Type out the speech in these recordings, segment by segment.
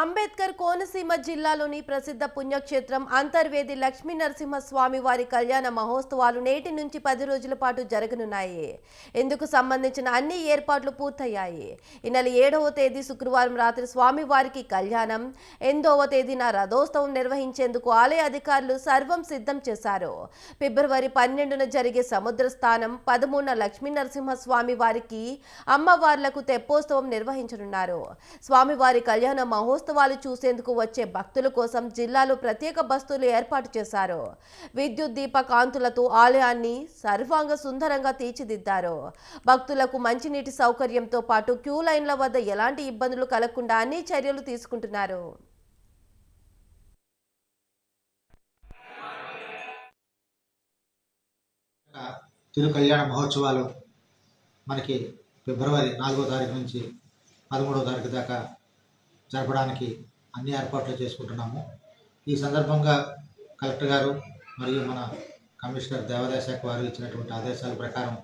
అంబేద్కర్ కోనసీమ జిల్లాలోని ప్రసిద్ధ పుణ్యక్షేత్రం అంతర్వేది లక్ష్మీ నరసింహస్వామి వారి కళ్యాణ మహోత్సవాలు నేటి నుంచి పది రోజుల పాటు జరగనున్నాయి. ఇందుకు సంబంధించిన అన్ని ఏర్పాట్లు పూర్తయ్యాయి. ఈ నెల ఏడవ తేదీ శుక్రవారం రాత్రి స్వామివారికి కళ్యాణం ఎనిమిదవ తేదీన రథోత్సవం నిర్వహించేందుకు ఆలయ అధికారులు సర్వం సిద్ధం చేశారు. ఫిబ్రవరి పన్నెండున జరిగే సముద్ర స్థానం పదమూడున లక్ష్మీ నరసింహస్వామి వారికి అమ్మవార్లకు తెప్పోత్సవం నిర్వహించనున్నారు. స్వామివారి కళ్యాణ మహోత్సవాలు చూసేందుకు వచ్చే భక్తుల కోసం జిల్లాలో ప్రత్యేక బస్సులు ఏర్పాటు చేశారు. విద్యుత్ దీప కాంతులతో ఆలయాన్ని సర్వాంగ సుందరంగా తీర్చిదిద్దారు. భక్తులకు మంచినీటి సౌకర్యంతో పాటు క్యూ లైన్ల వద్ద ఎలాంటి ఇబ్బందులు కలగకుండా అన్ని చర్యలు తీసుకుంటున్నారు. తిరు కళ్యాణ మహోత్సవాలు మనకి ఫిబ్రవరి నాలుగో తారీఖు నుంచి పదమూడో తారీఖు దాకా జరపడానికి అన్ని ఏర్పాట్లు చేసుకుంటున్నాము. ఈ సందర్భంగా కలెక్టర్ గారు మరియు మన కమిషనర్ దేవాదాయ శాఖ వారు ఇచ్చినటువంటి ఆదేశాల ప్రకారం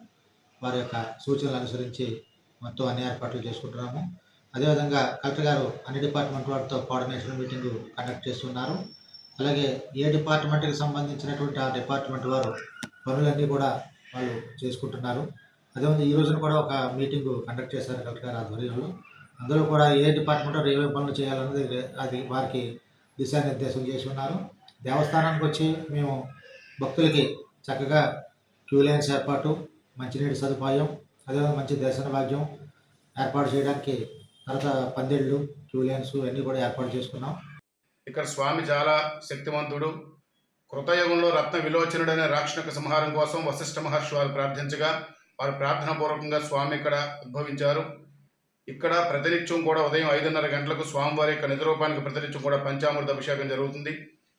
వారి యొక్క సూచనలు అనుసరించి మొత్తం అన్ని ఏర్పాట్లు చేసుకుంటున్నాము. అదేవిధంగా కలెక్టర్ గారు అన్ని డిపార్ట్మెంట్ వారితో కోఆర్డినేషన్ మీటింగ్ కండక్ట్ చేస్తున్నారు. అలాగే ఏ డిపార్ట్మెంట్కి సంబంధించినటువంటి ఆ డిపార్ట్మెంట్ వారు పనులన్నీ కూడా వాళ్ళు చేసుకుంటున్నారు. అదేవిధంగా ఈ రోజున కూడా ఒక మీటింగ్ కండక్ట్ చేశారు కలెక్టర్ గారు ఆధ్వర్యంలో. అందులో కూడా ఏ డిపార్ట్మెంట్ వారు ఏమేమి పనులు చేయాలన్నది అది వారికి దిశానిర్దేశం చేసి ఉన్నారు. దేవస్థానానికి వచ్చి మేము భక్తులకి చక్కగా క్యూ లైన్స్ ఏర్పాటు మంచినీటి సదుపాయం అదేవిధంగా మంచి దర్శన భాగ్యం ఏర్పాటు చేయడానికి తర్వాత పందిళ్ళు క్యూ లైన్స్ అన్నీ కూడా ఏర్పాటు చేసుకున్నాం. ఇక్కడ స్వామి చాలా శక్తివంతుడు. కృతయుగంలో రత్న విలోచనుడైన రాక్షణక సంహారం కోసం వశిష్ఠ మహర్షి వారు ప్రార్థించగా వారు ప్రార్థన పూర్వకంగా స్వామి ఇక్కడ ఉద్భవించారు. ఇక్కడ ప్రతినిత్యం కూడా ఉదయం ఐదున్నర గంటలకు స్వామివారి యొక్క నిద్రూపానికి ప్రతినిత్యం కూడా పంచామృత అభిషేకం జరుగుతుంది.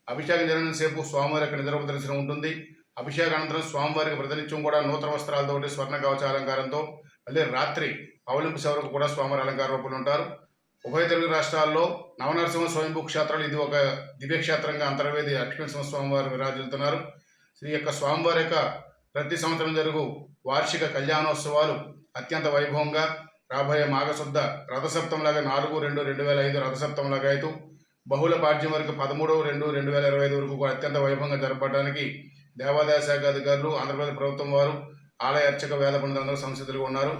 అభిషేకం జరిగిన సేపు స్వామివారి యొక్క నిద్రూప దర్శనం ఉంటుంది. అభిషేక అనంతరం స్వామివారికి ప్రతినిత్యం కూడా నూతన వస్త్రాలతోటి స్వర్ణ కవచ అలంకారంతో మళ్ళీ రాత్రి పౌలింపు సేవలకు కూడా స్వామివారి అలంకార రూపంలో ఉంటారు. ఉభయ తెలుగు రాష్ట్రాల్లో నవనరసింహ స్వయంభూ క్షేత్రాలు ఇది ఒక దివ్యక్షేత్రంగా అంతర్వేది లక్ష్మీనరసింహ స్వామివారు విరాజిల్లుతున్నారు. శ్రీ యొక్క స్వామివారి యొక్క ప్రతి సంవత్సరం జరుగు వార్షిక కళ్యాణోత్సవాలు అత్యంత వైభవంగా రాబోయే మాఘశుద్ధ రథసప్తంలాగా నాలుగు రెండు రెండు వేల ఐదు రథసప్తంలాగా అయితే బహుళ పాఠ్యం వరకు పదమూడు రెండు రెండు వేల ఇరవై ఐదు వరకు కూడా అత్యంత వైభవంగా జరపడానికి దేవాదాయ శాఖ అధికారులు ఆంధ్రప్రదేశ్ ప్రభుత్వం వారు ఆలయ అర్చక వేద బృందంలో సంసిద్ధులుగా ఉన్నారు.